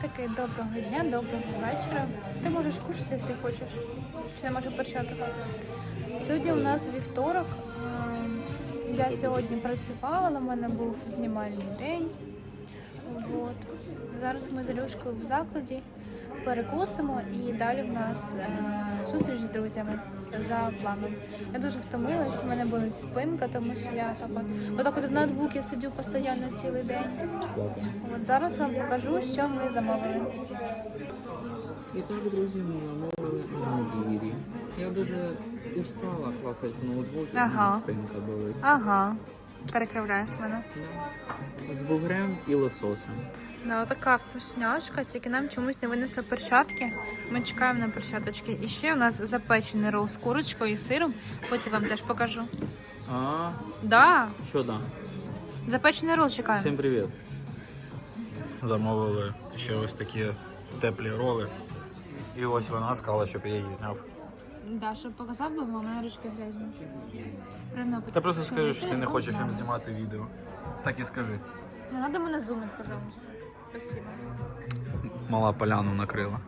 Привітики, доброго дня, доброго вечора. Ти можеш кушати, якщо хочеш. Чи не може початок. Сьогодні у нас вівторок. Ем, Я сьогодні працювала, у мене був знімальний день. От. Зараз ми з Люшкою в закладі перекусимо і далі в нас е, зустріч з друзями за планом. Я дуже втомилась, у мене болить спинка, тому що я так от, отак от в ноутбуці сидю постійно цілий день. От зараз вам покажу, що ми замовили. І так, друзі, ми замовили нагірі. Я дуже устала клацати в ноутбук, Ага. спинка болить. Ага, перекривляєш мене. З вугрем і лососем. Да, така вкусняшка, тільки нам чомусь не винесли перчатки. Ми чекаємо на перчаточки. І ще у нас запечений рол з курочкою і сиром. Потім вам теж покажу. А, Да, що да? запечений рол чекаємо. Всім привіт. Замовили ще ось такі теплі роли. І ось вона сказала, щоб я її зняв. Да, щоб показав бо у мене ручки грязні. Прямо Та просто скажи, що ти не хочеш їм знімати відео. Так і скажи. Не треба мене зумити, пожалуйста. Спасибо. Мала поляну накрила.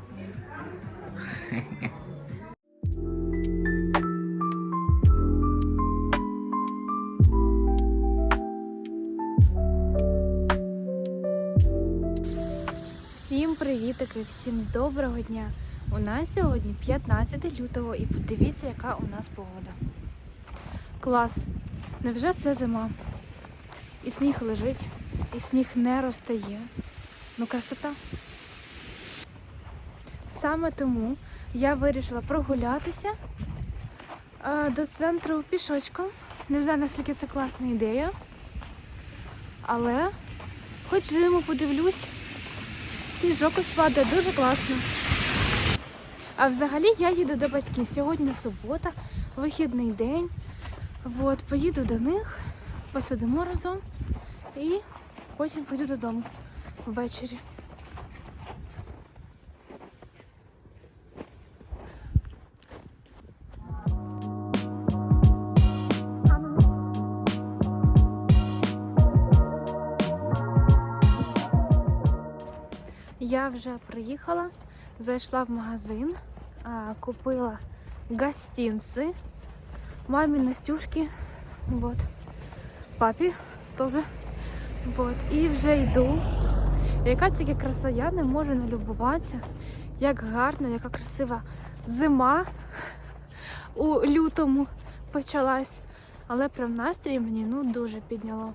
Всім привітики, всім доброго дня. У нас сьогодні 15 лютого і подивіться, яка у нас погода. Клас. Невже це зима? І сніг лежить, і сніг не розтає. Ну, красота. Саме тому я вирішила прогулятися а, до центру пішочком. Не знаю, наскільки це класна ідея. Але хоч зиму подивлюсь, Сніжок ось дуже класно. А взагалі я їду до батьків. Сьогодні субота, вихідний день. От, поїду до них, посидимо разом і потім поїду додому ввечері. Я вже приїхала, зайшла в магазин, купила гостинці, мамі Настюшки, вот, папі теж. Вот, і вже йду. Яка тільки краса, я не можу налюбуватися, як гарно, яка красива зима у лютому почалась. Але прям настрій мені ну дуже підняло.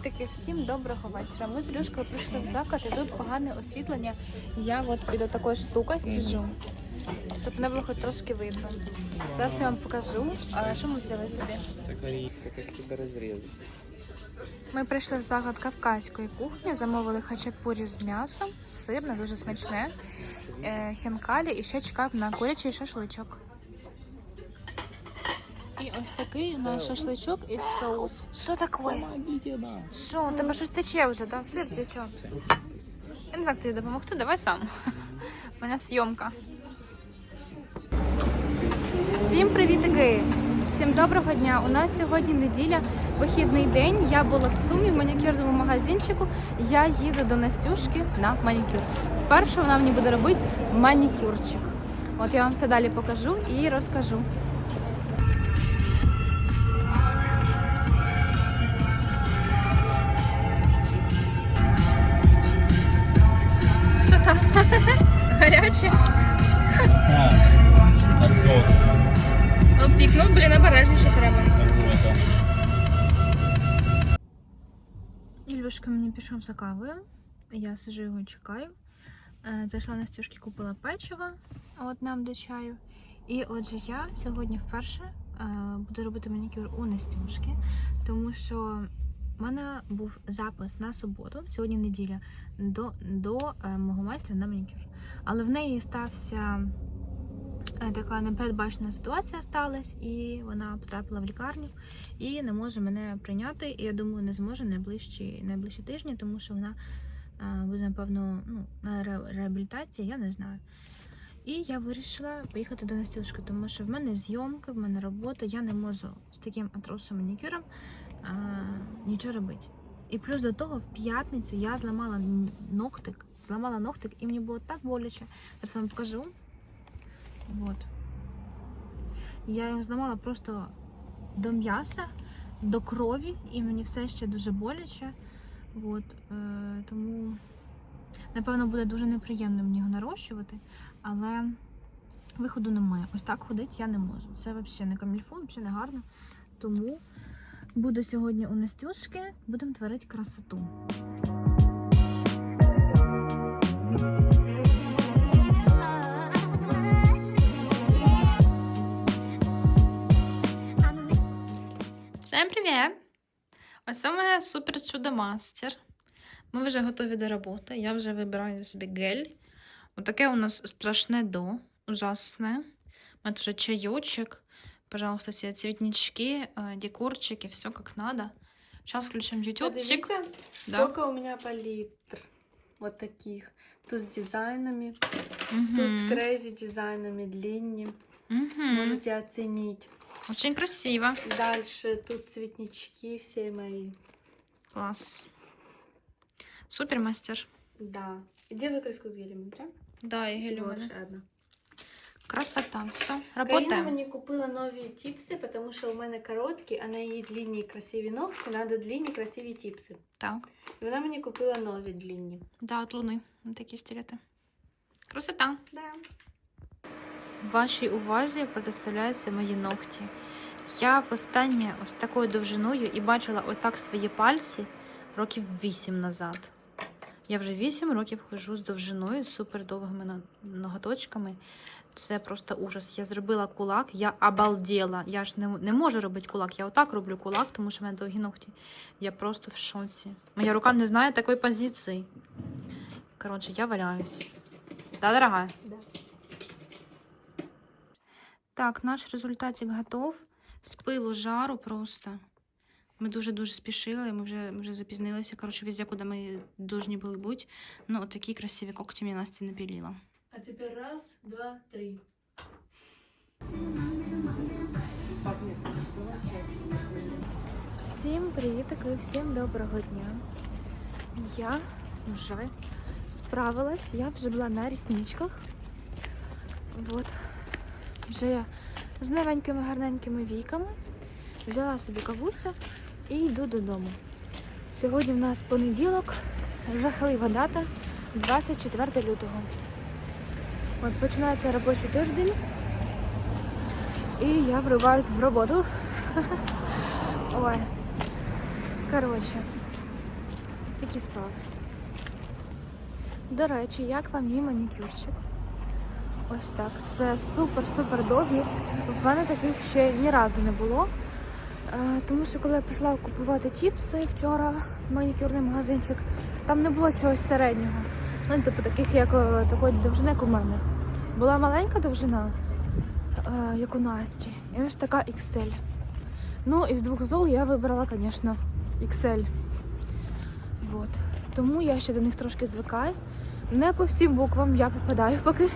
Привітики, всім доброго вечора. Ми з Люшкою прийшли в заклад і тут погане освітлення. Я от під такою штукою сиджу, щоб не було хоч трошки видно. Зараз я вам покажу, а що ми взяли собі. Це корейська, як тебе розрізати. Ми прийшли в заклад кавказької кухні, замовили хачапурі з м'ясом, сирне, дуже смачне, е, хінкалі і ще чекав на курячий шашличок. І ось такий у нас шашличок і соус. Що таке? Що, у тебе щось тече вже, да? Сир тече. Я не знаю, як тобі допомогти, давай сам. У мене зйомка. Всім привітики! Всім доброго дня! У нас сьогодні неділя, вихідний день. Я була в сумі в манікюрному магазинчику. Я їду до Настюшки на манікюр. Вперше вона мені буде робити манікюрчик. От я вам все далі покажу і розкажу. Гаряче? Опікнув, блін, обережніше треба. Ільвушка мені пішов за кавою. Я сижу його чекаю. Е, Зайшла на стюшки, купила печиво от нам до чаю. І отже, я сьогодні вперше е, буду робити манікюр у Настюшки, тому що в мене був запис на суботу, сьогодні неділя, до, до е, мого майстра на манікюр. Але в неї стався е, така непередбачена ситуація сталася, і вона потрапила в лікарню і не може мене прийняти. І я думаю, не зможе найближчі, найближчі тижні, тому що вона е, буде, напевно, ну, на ре- реабілітації, я не знаю. І я вирішила поїхати до Настюшки, тому що в мене зйомки, в мене робота, я не можу з таким атросом манікюром а, нічого робити. І плюс до того, в п'ятницю я зламала ногтик, зламала ногтик, і мені було так боляче. Зараз вам покажу. Вот. Я його зламала просто до м'яса, до крові, і мені все ще дуже боляче. Вот. Е, тому, напевно, буде дуже неприємно мені його нарощувати, але виходу немає. Ось так ходити я не можу. Це взагалі не камільфо, взагалі не гарно. Тому буду сьогодні у Настюшки, будемо творити красоту. Всем привіт! Ось моє супер чудо мастер. Ми вже готові до роботи. Я вже вибираю собі гель. Отаке у нас страшне до, ужасне. У мене вже чайочек. Пожалуйста, все цветнички, э, декорчики, все как надо. Сейчас включим ютубчик. Да. сколько у меня палитр. Вот таких. Тут с дизайнами, тут с крейзи дизайнами, длиннее. Мгм. Можете оценить. Очень красиво. Дальше тут цветнички все мои. Класс. Супер мастер. Да. Где выкраску с гелем? Да? Да, і гель у одна. Красота. Все. Каріна Работаємо. мені купила нові тіпси, тому що у мене короткі, а на її длинні красиві ногти, треба длинні красиві тіпси. Так. І вона мені купила нові длинні. Да, от луни. Такі стилети. Красота. Да. Вашій увазі предоставляються мої ногті. Я востаннє ось такою довжиною і бачила отак свої пальці років 8 назад. Я вже 8 років хожу з довжиною, з супер довгими ноготочками. Це просто ужас. Я зробила кулак, я обалдела. Я ж не, не можу робити кулак. Я отак роблю кулак, тому що в мене довгі ногті. Я просто в шоці. Моя рука не знає такої позиції. Коротше, я валяюсь. Да, дорога? Да. Так, наш результатик готов. З пилу жару просто. Ми дуже-дуже спішили, ми вже, ми вже запізнилися. Коротше, везде, куди ми повинні були бути. Ну, от такі красиві когті мені Настя напілила. А тепер раз, два, три. Всім привітки, всім доброго дня. Я вже справилась, я вже була на рісничках. От. Вже я з новенькими гарненькими війками взяла собі кавусю і йду додому. Сьогодні в нас понеділок, жахлива дата 24 лютого. От починається робочий тиждень. І я вриваюсь в роботу. Ой. Коротше, такі справи. До речі, як вам мій манікюрчик? Ось так. Це супер-супер довгий. В мене таких ще ні разу не було. Е, Тому що коли я прийшла купувати чіпси вчора в манікюрний магазинчик, там не було чогось середнього. Ну, типу, таких, як е, такої довжини, як у мене. Була маленька довжина, е, як у Насті, і ось така XL. Ну, із двох зол я вибрала, звісно, XL. Вот. Тому я ще до них трошки звикаю. Не по всім буквам я попадаю поки,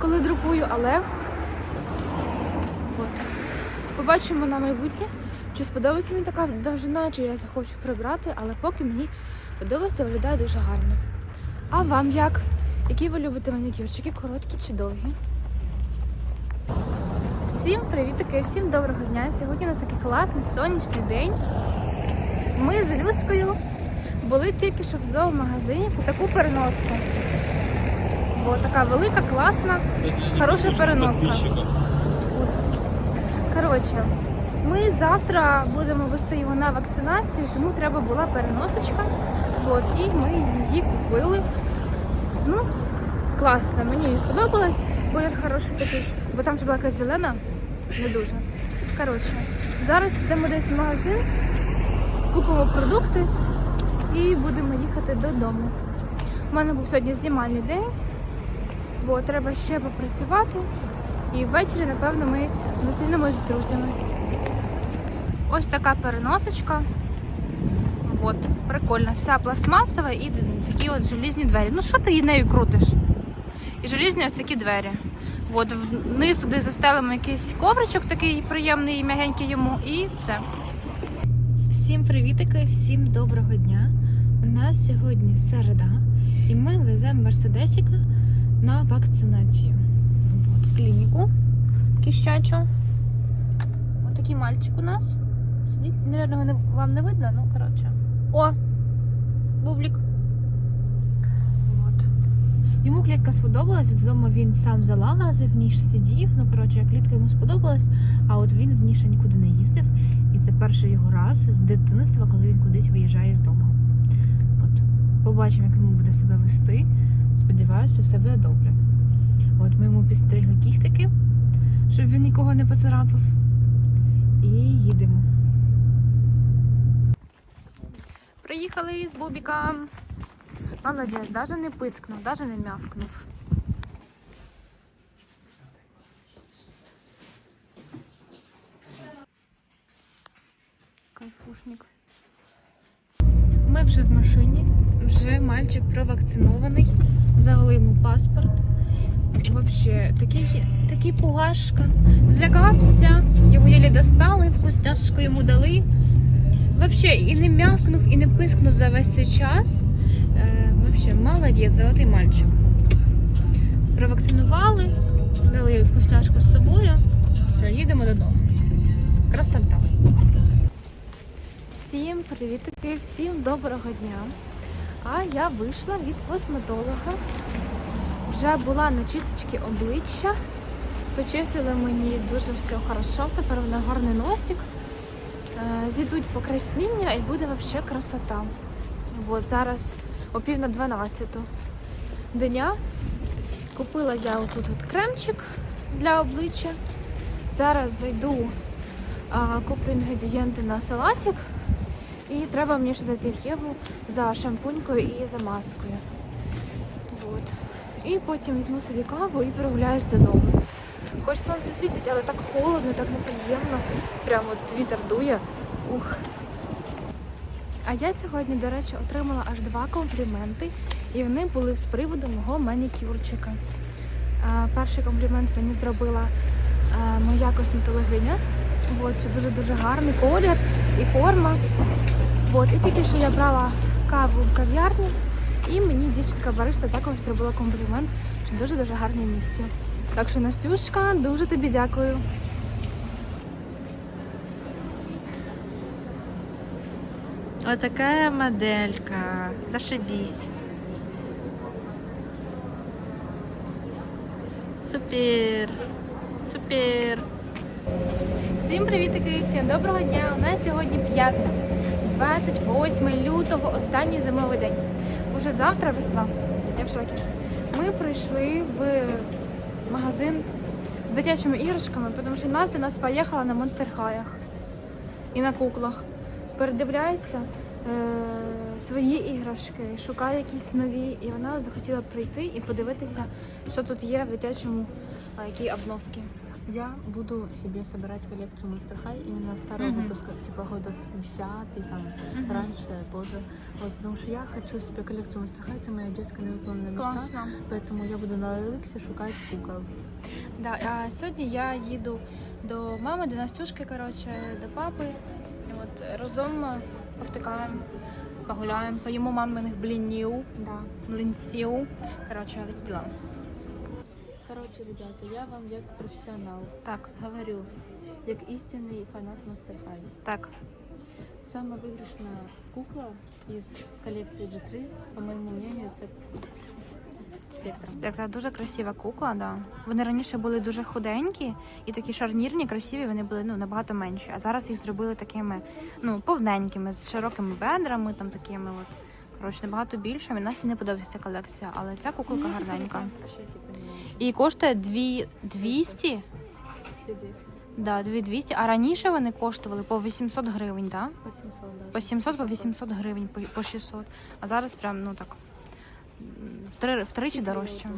коли друкую, але от. побачимо на майбутнє, чи сподобається мені така довжина, чи я захочу прибрати, але поки мені подобається, виглядає дуже гарно. А вам як? Які ви любите манікюрчики, короткі чи довгі? Всім привітки, всім доброго дня. Сьогодні у нас такий класний сонячний день. Ми з Люською були тільки що в зоомагазині таку переноску. Бо така велика, класна, хороша переноска. Коротше, ми завтра будемо вести його на вакцинацію, тому треба була переносочка. От, і ми її купили. Ну, класно, мені сподобалось. Колір хороший такий, бо там ще була якась зелена, не дуже. Коротше, зараз йдемо десь в магазин, купимо продукти і будемо їхати додому. У мене був сьогодні знімальний день, бо треба ще попрацювати. І ввечері, напевно, ми зустрінемось з друзями. Ось така переносочка. От, прикольно. Вся пластмасова і такі от желізні двері. Ну що ти нею крутиш? і желізні ось такі двері. От вниз туди застелимо якийсь ковричок такий приємний і м'ягенький йому, і все. Всім привітики, всім доброго дня. У нас сьогодні середа, і ми веземо Мерседесіка на вакцинацію. От, в клініку кіщачу. Ось такий мальчик у нас. Сидить, Навірно, вам не видно, ну коротше. О! Бублік. От. Йому клітка сподобалась, з дому він сам залазив, ніж сидів. Ну, коротше, клітка йому сподобалась, а от він в ній ще нікуди не їздив. І це перший його раз з дитинства, коли він кудись виїжджає з дому. От. Побачимо, як йому буде себе вести. Сподіваюся, що все буде добре. От ми йому підстригли кіхтики, щоб він нікого не поцарапав. І їдемо. Приїхали з Бубіком. Молодець, навіть не пискнув, навіть не мявкнув. Кайфушник. Ми вже в машині, вже мальчик провакцинований, завели йому паспорт. Вообще, такий, такий пугашка. Злякався, його єлі достали, вкусняшку йому дали. Вообще, і не м'явкнув, і не пискнув за весь цей час. Е, вообще, молодець, золотий мальчик. Провакцинували, дали вкусняшку з собою. Все, їдемо додому. Красота. Всім привітки, всім доброго дня. А я вийшла від косметолога. Вже була на чисточці обличчя. Почистили мені дуже все хорошо. Тепер в мене гарний носик. Е, Зійдуть покраснення і буде взагалі красота. От зараз о пів на 12 дня. Купила я отут от кремчик для обличчя. Зараз зайду, куплю інгредієнти на салатик. І треба мені ще зайти в Єву за шампунькою і за маскою. От. І потім візьму собі каву і прогуляюсь додому. Хоч сонце світить, але так холодно, так неприємно. Прямо от вітер дує. Ух. А я сьогодні, до речі, отримала аж два компліменти, і вони були з приводу мого манікюрчика. Перший комплімент мені зробила моя косметологиня. От, що дуже-дуже гарний колір і форма. От, і тільки що я брала каву в кав'ярні, і мені дівчинка бариста також зробила комплімент, що дуже-дуже гарні нігті. Так що, Настюшка, дуже тобі дякую. Вот такая моделька. Зашибись. Супер. Супер. Всім привітики, всім доброго дня. У нас сьогодні п'ятниця, 28 лютого, останній зимовий день. Уже завтра весна. Я в шокі. Ми прийшли в магазин з дитячими іграшками, тому що Настя нас поїхала на монстер-хаях і на куклах. Передивляється е- свої іграшки, шукає якісь нові, і вона захотіла прийти і подивитися, що тут є в дитячому, якій які обновки. Я буду себе собирать коллекцию Monster High именно старого Мгм. выпуска, типа годов 10 там, раньше, позже. Вот, потому что я хочу себе коллекцию Monster High, это моя детская невыполненная мечта. Класно. Поэтому я буду на Эликсе шукать кукол. Да, а сьогодні я їду до мами, до Настюшки, коротше, до папи. І От разом повтикаємо, погуляємо, поїмо маминих блінів, Да. млинців. Коротше, такі діла. Короче, ребята, я вам як профессионал Так, говорю, як істинний фанат High. так. Сама виграшна кукла із колекції G3, по моєму мнению, це спектр. Спектра дуже красива кукла, да. Вони раніше були дуже худенькі і такі шарнірні, красиві, вони були ну, набагато менші. А зараз їх зробили такими ну, повненькими, з широкими бедрами, там такими от. Коротше, набагато більше. Мені Насті не подобається ця колекція, але ця куколка гарненька. І коштує 2 200. Іди. Да, 2200, а раніше вони коштували по 800 гривень, да? По 700 даже. По 700, по 800 гривень, по- по 600. А зараз прям, ну так, втричі дорожче.